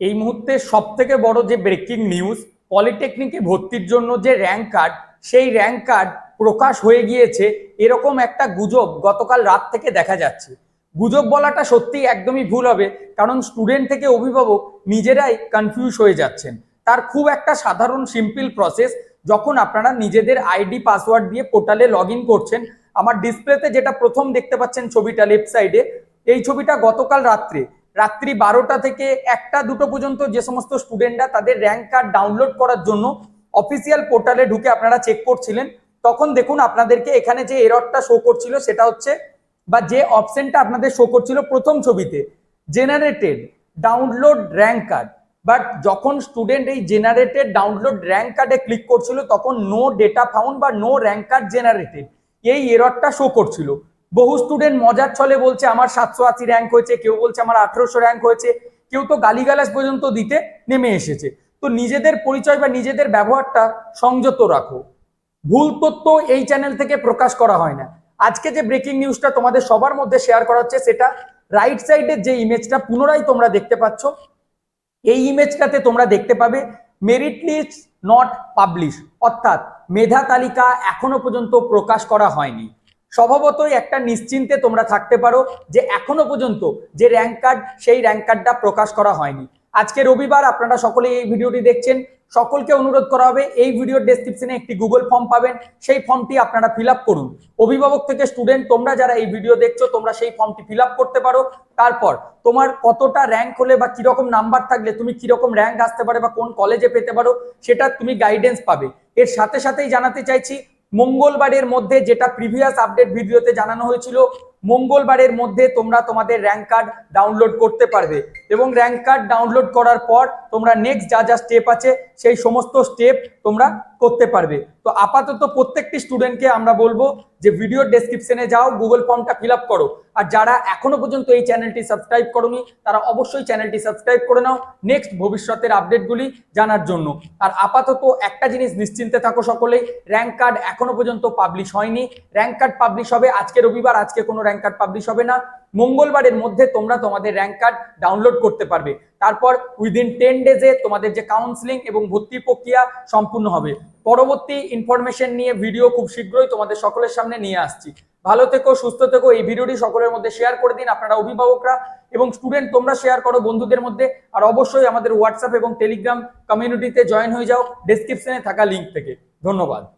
এই মুহূর্তে সব থেকে বড় যে ব্রেকিং নিউজ পলিটেকনিকে ভর্তির জন্য যে র্যাঙ্ক কার্ড সেই র্যাঙ্ক কার্ড প্রকাশ হয়ে গিয়েছে এরকম একটা গুজব গতকাল রাত থেকে দেখা যাচ্ছে। গুজব বলাটা সত্যি একদমই ভুল হবে, কারণ স্টুডেন্ট থেকে অভিভাবক নিজেরাই কনফিউজ হয়ে যাচ্ছেন। তার খুব একটা সাধারণ সিম্পল প্রসেস যখন আপনারা নিজেদের আইডি পাসওয়ার্ড দিয়ে পোর্টালে লগ করছেন, আমার ডিসপ্লেতে যেটা প্রথম দেখতে পাচ্ছেন ছবিটা লেফট সাইডে এই ছবিটা গতকাল রাত্রে। রাত্রি বারোটা থেকে একটা, দুটো পর্যন্ত যে সমস্ত স্টুডেন্টরা তাদের র্যাঙ্ক কার্ড ডাউনলোড করার জন্য অফিসিয়াল পোর্টালে ঢুকে আপনারা চেক করছিলেন। তখন দেখুন আপনাদেরকে এখানে যে এররটা শো করছিল সেটা হচ্ছে, বা যে অপশনটা আপনাদের শো করছিল প্রথম ছবিতে generated download rank card but যখন স্টুডেন্ট এই জেনারেটেড ডাউনলোড র্যাঙ্ক কার্ডে ক্লিক করছিল, তখন নো ডেটা ফাউন্ড বা নো র্যাঙ্ক কার্ড জেনারেটেড এই এররটা শো করছিল। বহু স্টুডেন্ট মজার ছলে বলছে, আমার সাতশো আশি র্যাঙ্ক হয়েছে। কেউ বলছে, আমার আঠেরোশো র্যাঙ্ক হয়েছে। কেউ তো গালিগালাজ পর্যন্ত দিতে নেমে এসেছে। তো নিজেদের পরিচয় বা নিজেদের ব্যবহারটা সংযত রাখো। ভুল তথ্য এই চ্যানেল থেকে প্রকাশ করা হয় না। আজকে যে ব্রেকিং নিউজটা তোমাদের সবার মধ্যে শেয়ার করা হচ্ছে, সেটা রাইট সাইডের যে ইমেজটা পুনরায় তোমরা দেখতে পাচ্ছ, এই ইমেজটাতে তোমরা দেখতে পাবে মেরিট লিস্ট নট পাবলিশ অর্থাৎ মেধা তালিকা এখনও পর্যন্ত প্রকাশ করা হয়নি। স্বভাবতই একটা নিশ্চিন্তে তোমরা থাকতে পারো যে এখনও পর্যন্ত যে র্যাঙ্ক কার্ড সেই র্যাঙ্ক কার্ডটা প্রকাশ করা হয়নি। আজকে রবিবার আপনারা সকলে এই ভিডিওটি দেখছেন। সকলকে অনুরোধ করা হবে, এই ভিডিওর ডেসক্রিপশনে একটি গুগল ফর্ম পাবেন। সেই ফর্মটি আপনারা ফিল করুন। অভিভাবক থেকে স্টুডেন্ট তোমরা যারা এই ভিডিও দেখছ, তোমরা সেই ফর্মটি ফিল করতে পারো। তারপর, তোমার কতটা র্যাঙ্ক হলে বা কীরকম নাম্বার থাকলে, তুমি কীরকম র্যাঙ্ক আসতে পারে বা কোন কলেজে পেতে পারো, সেটা তুমি গাইডেন্স পাবে। এর সাথে সাথেই জানাতে চাইছি মঙ্গলবারের মধ্যে যেটা প্রিভিয়াস আপডেট ভিডিওতে জানানো হয়েছিল, মঙ্গলবারের মধ্যে তোমরা তোমাদের র্যাঙ্ক কার্ড ডাউনলোড করতে পারবে। এবং র্যাঙ্ক কার্ড ডাউনলোড করার পর তোমরা নেক্সট যা যা স্টেপ আছে, সেই সমস্ত স্টেপ তোমরা করতে পারবে। তো আপাতত প্রত্যেকটি স্টুডেন্টকে আমরা বলব যে ভিডিও ডেসক্রিপশনে যাও গুগল ফর্মটা ফিল করো। আর যারা এখনও পর্যন্ত এই চ্যানেলটি সাবস্ক্রাইব করোনি, তারা অবশ্যই চ্যানেলটি সাবস্ক্রাইব করে নাও। নেক্সট ভবিষ্যতের আপডেটগুলি জানার জন্য। আর আপাতত একটা জিনিস নিশ্চিন্তে থাকো সকলেই র্যাঙ্ক কার্ড এখনও পর্যন্ত পাবলিশ হয়নি। র্যাঙ্ক কার্ড পাবলিশ হবে আজকে রবিবার, আজকে কোনো র্যাঙ্ক কার্ড পাবলিশ হবে না। মঙ্গলবারের মধ্যে তোমরা তোমাদের র্যাঙ্ক কার্ড ডাউনলোড করতে পারবে। তারপর উইদিন টেন ডেজে তোমাদের যে কাউন্সিলিং এবং ভর্তি প্রক্রিয়া সম্পূর্ণ হবে। পরবর্তী ইনফরমেশন নিয়ে ভিডিও খুব শীঘ্রই তোমাদের সকলের সামনে নিয়ে আসছি। ভালো থেকো, সুস্থ থেকো, এই ভিডিওটি সকলের মধ্যে শেয়ার করে দিন, আপনারা অভিভাবকরা এবং স্টুডেন্ট তোমরা শেয়ার করো বন্ধুদের মধ্যে। আর অবশ্যই আমাদের হোয়াটসঅ্যাপ এবং টেলিগ্রাম কমিউনিটিতে জয়েন হয়ে যাও। ডেসক্রিপশনে থাকা লিঙ্ক থেকে। ধন্যবাদ।